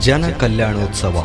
ಜನ ಕಲ್ಯಾಣೋತ್ಸವ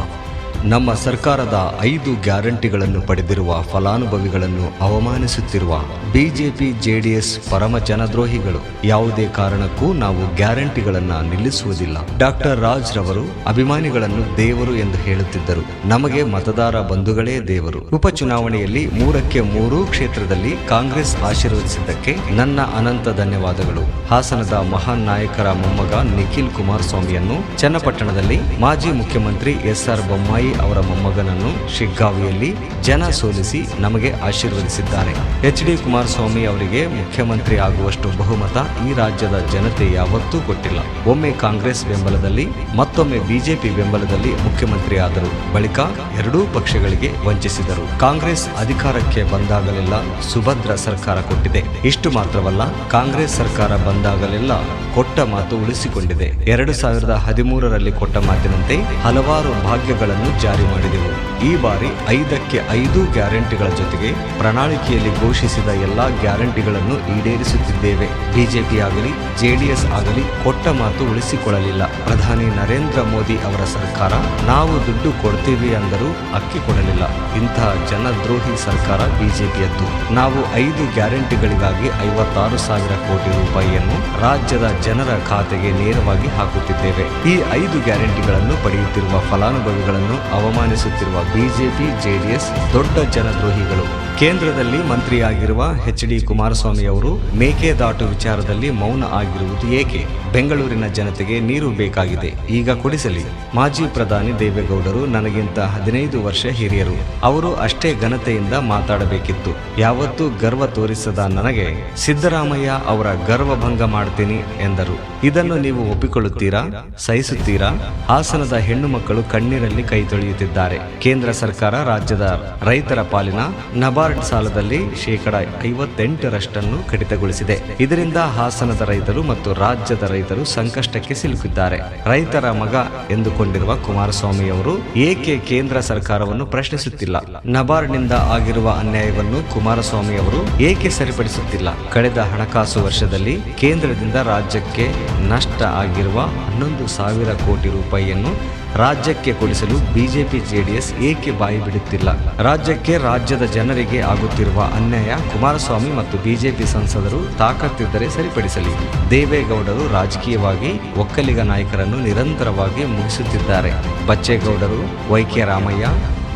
ನಮ್ಮ ಸರ್ಕಾರದ ಐದು ಗ್ಯಾರಂಟಿಗಳನ್ನು ಪಡೆದಿರುವ ಫಲಾನುಭವಿಗಳನ್ನು ಅವಮಾನಿಸುತ್ತಿರುವ ಬಿಜೆಪಿ, ಜೆಡಿಎಸ್ ಪರಮ ಜನದ್ರೋಹಿಗಳು ಯಾವುದೇ ಕಾರಣಕ್ಕೂ ನಾವು ಗ್ಯಾರಂಟಿಗಳನ್ನು ನಿಲ್ಲಿಸುವುದಿಲ್ಲ. ಡಾಕ್ಟರ್ ರಾಜ್ ರವರು ಅಭಿಮಾನಿಗಳನ್ನು ದೇವರು ಎಂದು ಹೇಳುತ್ತಿದ್ದರು. ನಮಗೆ ಮತದಾರ ಬಂಧುಗಳೇ ದೇವರು. ಉಪಚುನಾವಣೆಯಲ್ಲಿ ಮೂರಕ್ಕೆ ಮೂರು ಕ್ಷೇತ್ರದಲ್ಲಿ ಕಾಂಗ್ರೆಸ್ ಆಶೀರ್ವದಿಸಿದ್ದಕ್ಕೆ ನನ್ನ ಅನಂತ ಧನ್ಯವಾದಗಳು. ಹಾಸನದ ಮಹಾನ್ ನಾಯಕರ ಮೊಮ್ಮಗ ನಿಖಿಲ್ ಕುಮಾರಸ್ವಾಮಿಯನ್ನು ಚನ್ನಪಟ್ಟಣದಲ್ಲಿ ಮಾಜಿ ಮುಖ್ಯಮಂತ್ರಿ ಎಸ್ ಆರ್ ಅವರ ಮೊಮ್ಮಗನನ್ನು ಶಿಗ್ಗಾವಿಯಲ್ಲಿ ಜನ ಸೋಲಿಸಿ ನಮಗೆ ಆಶೀರ್ವದಿಸಿದ್ದಾರೆ ಎಚ್ ಡಿ ಕುಮಾರಸ್ವಾಮಿ ಅವರಿಗೆ ಮುಖ್ಯಮಂತ್ರಿ ಆಗುವಷ್ಟು ಬಹುಮತ ಈ ರಾಜ್ಯದ ಜನತೆ ಯಾವತ್ತೂ ಕೊಟ್ಟಿಲ್ಲ. ಒಮ್ಮೆ ಕಾಂಗ್ರೆಸ್ ಬೆಂಬಲದಲ್ಲಿ, ಮತ್ತೊಮ್ಮೆ ಬಿಜೆಪಿ ಬೆಂಬಲದಲ್ಲಿ ಮುಖ್ಯಮಂತ್ರಿ ಆದರು. ಬಳಿಕ ಎರಡೂ ಪಕ್ಷಗಳಿಗೆ ವಂಚಿಸಿದರು. ಕಾಂಗ್ರೆಸ್ ಅಧಿಕಾರಕ್ಕೆ ಬಂದಾಗಲೆಲ್ಲ ಸುಭದ್ರ ಸರ್ಕಾರ ಕೊಟ್ಟಿದೆ. ಇಷ್ಟು ಮಾತ್ರವಲ್ಲ, ಕಾಂಗ್ರೆಸ್ ಸರ್ಕಾರ ಬಂದಾಗಲೆಲ್ಲ ಕೊಟ್ಟ ಮಾತು ಉಳಿಸಿಕೊಂಡಿದೆ. ಎರಡು ಸಾವಿರದ ಹದಿಮೂರರಲ್ಲಿ ಕೊಟ್ಟ ಮಾತಿನಂತೆ ಹಲವಾರು ಭಾಗ್ಯಗಳನ್ನು ಜಾರಿ ಮಾಡಿದೆವು ಈ ಬಾರಿ ಐದಕ್ಕೆ ಐದು ಗ್ಯಾರಂಟಿಗಳ ಜೊತೆಗೆ ಪ್ರಣಾಳಿಕೆಯಲ್ಲಿ ಘೋಷಿಸಿದ ಎಲ್ಲಾ ಗ್ಯಾರಂಟಿಗಳನ್ನು ಈಡೇರಿಸುತ್ತಿದ್ದೇವೆ. ಬಿಜೆಪಿ ಆಗಲಿ, ಜೆಡಿಎಸ್ ಆಗಲಿ ಕೊಟ್ಟ ಮಾತು ಉಳಿಸಿಕೊಳ್ಳಲಿಲ್ಲ. ಪ್ರಧಾನಿ ನರೇಂದ್ರ ಮೋದಿ ಅವರ ಸರ್ಕಾರ, ನಾವು ದುಡ್ಡು ಕೊಡ್ತೀವಿ ಅಂದರೂ ಅಕ್ಕಿ ಕೊಡಲಿಲ್ಲ. ಇಂತಹ ಜನದ್ರೋಹಿ ಸರ್ಕಾರ ಬಿಜೆಪಿಯದ್ದು. ನಾವು ಐದು ಗ್ಯಾರಂಟಿಗಳಿಗಾಗಿ ಐವತ್ತಾರು ಸಾವಿರ ಕೋಟಿ ರೂಪಾಯಿಯನ್ನು ರಾಜ್ಯದ ಜನರ ಖಾತೆಗೆ ನೇರವಾಗಿ ಹಾಕುತ್ತಿದ್ದೇವೆ. ಈ ಐದು ಗ್ಯಾರಂಟಿಗಳನ್ನು ಪಡೆಯುತ್ತಿರುವ ಫಲಾನುಭವಿಗಳನ್ನು ಅವಮಾನಿಸುತ್ತಿರುವ ಬಿಜೆಪಿ ಜೆಡಿಎಸ್ ದೊಡ್ಡ ಜನದ್ರೋಹಿಗಳು. ಕೇಂದ್ರದಲ್ಲಿ ಮಂತ್ರಿಯಾಗಿರುವ ಎಚ್ ಡಿ ಕುಮಾರಸ್ವಾಮಿ ಅವರು ಮೇಕೆದಾಟು ವಿಚಾರದಲ್ಲಿ ಮೌನ ಆಗಿರುವುದು ಏಕೆ? ಬೆಂಗಳೂರಿನ ಜನತೆಗೆ ನೀರು ಬೇಕಾಗಿದೆ. ಈಗ ಕೊಡಿಸಲಿ. ಮಾಜಿ ಪ್ರಧಾನಿ ದೇವೇಗೌಡರು ನನಗಿಂತ ಹದಿನೈದು ವರ್ಷ ಹಿರಿಯರು. ಅವರು ಅಷ್ಟೇ ಘನತೆಯಿಂದ ಮಾತಾಡಬೇಕಿತ್ತು. ಯಾವತ್ತೂ ಗರ್ವ ತೋರಿಸದ ನನಗೆ ಸಿದ್ದರಾಮಯ್ಯ ಅವರ ಗರ್ವಭಂಗ ಮಾಡ್ತೀನಿ ಎಂದರು. ಇದನ್ನು ನೀವು ಒಪ್ಪಿಕೊಳ್ಳುತ್ತೀರಾ? ಸಹಿಸುತ್ತೀರಾ? ಹಾಸನದ ಹೆಣ್ಣು ಮಕ್ಕಳು ಕಣ್ಣೀರಲ್ಲಿ ಕೈ ತೊಳೆಯುತ್ತಿದ್ದಾರೆ. ಕೇಂದ್ರ ಸರ್ಕಾರ ರಾಜ್ಯದ ರೈತರ ಪಾಲಿನ ನಬಾರ್ಡ್ ಸಾಲದಲ್ಲಿ ಶೇಕಡ ಐವತ್ತೆಂಟರಷ್ಟನ್ನು ಕಡಿತಗೊಳಿಸಿದೆ. ಇದರಿಂದ ಹಾಸನದ ರೈತರು ಮತ್ತು ರಾಜ್ಯದ ರೈತರು ಸಂಕಷ್ಟಕ್ಕೆ ಸಿಲುಕಿದ್ದಾರೆ. ರೈತರ ಮಗ ಎಂದುಕೊಂಡಿರುವ ಕುಮಾರಸ್ವಾಮಿ ಅವರು ಏಕೆ ಕೇಂದ್ರ ಸರ್ಕಾರವನ್ನು ಪ್ರಶ್ನಿಸುತ್ತಿಲ್ಲ? ನಬಾರ್ಡ್ನಿಂದ ಆಗಿರುವ ಅನ್ಯಾಯವನ್ನು ಕುಮಾರಸ್ವಾಮಿ ಅವರು ಏಕೆ ಸರಿಪಡಿಸುತ್ತಿಲ್ಲ? ಕಳೆದ ಹಣಕಾಸು ವರ್ಷದಲ್ಲಿ ಕೇಂದ್ರದಿಂದ ರಾಜ್ಯಕ್ಕೆ ನಷ್ಟ ಆಗಿರುವ ಹನ್ನೊಂದು ಸಾವಿರ ಕೋಟಿ ರೂಪಾಯಿಯನ್ನು ರಾಜ್ಯಕ್ಕೆ ಕೊಡಿಸಲು ಬಿಜೆಪಿ ಜೆಡಿಎಸ್ ಏಕೆ ಬಾಯಿ ಬಿಡುತ್ತಿಲ್ಲ? ರಾಜ್ಯಕ್ಕೆ ರಾಜ್ಯದ ಜನರಿಗೆ ಆಗುತ್ತಿರುವ ಅನ್ಯಾಯ ಕುಮಾರಸ್ವಾಮಿ ಮತ್ತು ಬಿಜೆಪಿ ಸಂಸದರು ತಾಕತ್ತಿದ್ದರೆ ಸರಿಪಡಿಸಲಿ. ದೇವೇಗೌಡರು ರಾಜಕೀಯವಾಗಿ ಒಕ್ಕಲಿಗ ನಾಯಕರನ್ನು ನಿರಂತರವಾಗಿ ಮುಗಿಸುತ್ತಿದ್ದಾರೆ. ಬಚ್ಚೇಗೌಡರು ವೈಕೆ ರಾಮಯ್ಯ,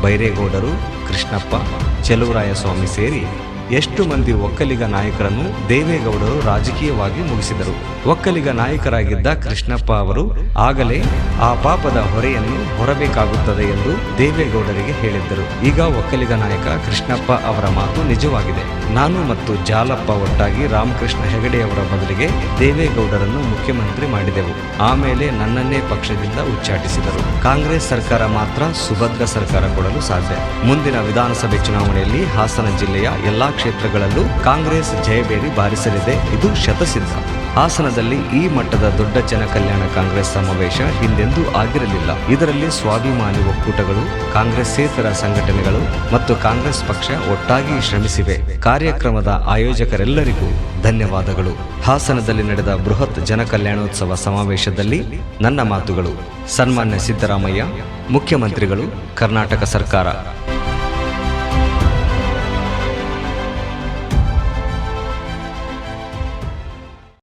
ಬೈರೇಗೌಡರು, ಕೃಷ್ಣಪ್ಪ, ಚೆಲುವರಾಯಸ್ವಾಮಿ ಸೇರಿ ಎಷ್ಟು ಮಂದಿ ಒಕ್ಕಲಿಗ ನಾಯಕರನ್ನು ದೇವೇಗೌಡರು ರಾಜಕೀಯವಾಗಿ ಮುಗಿಸಿದರು. ಒಕ್ಕಲಿಗ ನಾಯಕರಾಗಿದ್ದ ಕೃಷ್ಣಪ್ಪ ಅವರು ಆಗಲೇ ಆ ಪಾಪದ ಹೊರೆಯನ್ನು ಹೊರಬೇಕಾಗುತ್ತದೆ ಎಂದು ದೇವೇಗೌಡರಿಗೆ ಹೇಳಿದ್ದರು. ಈಗ ಒಕ್ಕಲಿಗ ನಾಯಕ ಕೃಷ್ಣಪ್ಪ ಅವರ ಮಾತು ನಿಜವಾಗಿದೆ. ನಾನು ಮತ್ತು ಜಾಲಪ್ಪ ಒಟ್ಟಾಗಿ ರಾಮಕೃಷ್ಣ ಹೆಗಡೆಯವರ ಬದಲಿಗೆ ದೇವೇಗೌಡರನ್ನು ಮುಖ್ಯಮಂತ್ರಿ ಮಾಡಿದೆವು. ಆಮೇಲೆ ನನ್ನನ್ನೇ ಪಕ್ಷದಿಂದ ಉಚ್ಚಾಟಿಸಿದರು. ಕಾಂಗ್ರೆಸ್ ಸರ್ಕಾರ ಮಾತ್ರ ಸುಭದ್ರ ಸರ್ಕಾರ ಕೊಡಲು ಸಾಧ್ಯ. ಮುಂದಿನ ವಿಧಾನಸಭೆ ಚುನಾವಣೆಯಲ್ಲಿ ಹಾಸನ ಜಿಲ್ಲೆಯ ಎಲ್ಲಾ ಕ್ಷೇತ್ರಗಳಲ್ಲೂ ಕಾಂಗ್ರೆಸ್ ಜಯಬೇರಿ ಬಾರಿಸಲಿದೆ. ಇದು ಶತಸಿದ್ಧ. ಹಾಸನದಲ್ಲಿ ಈ ಮಟ್ಟದ ದೊಡ್ಡ ಜನಕಲ್ಯಾಣ ಕಾಂಗ್ರೆಸ್ ಸಮಾವೇಶ ಹಿಂದೆಂದೂ ಆಗಿರಲಿಲ್ಲ. ಇದರಲ್ಲಿ ಸ್ವಾಭಿಮಾನಿ ಒಕ್ಕೂಟಗಳು, ಕಾಂಗ್ರೆಸ್ಸೇತರ ಸಂಘಟನೆಗಳು ಮತ್ತು ಕಾಂಗ್ರೆಸ್ ಪಕ್ಷ ಒಟ್ಟಾಗಿ ಶ್ರಮಿಸಿವೆ. ಕಾರ್ಯಕ್ರಮದ ಆಯೋಜಕರೆಲ್ಲರಿಗೂ ಧನ್ಯವಾದಗಳು. ಹಾಸನದಲ್ಲಿ ನಡೆದ ಬೃಹತ್ ಜನ ಕಲ್ಯಾಣೋತ್ಸವ ಸಮಾವೇಶದಲ್ಲಿ ನನ್ನ ಮಾತುಗಳು ಸನ್ಮಾನ್ಯ ಸಿದ್ದರಾಮಯ್ಯ, ಮುಖ್ಯಮಂತ್ರಿಗಳು, ಕರ್ನಾಟಕ ಸರ್ಕಾರ.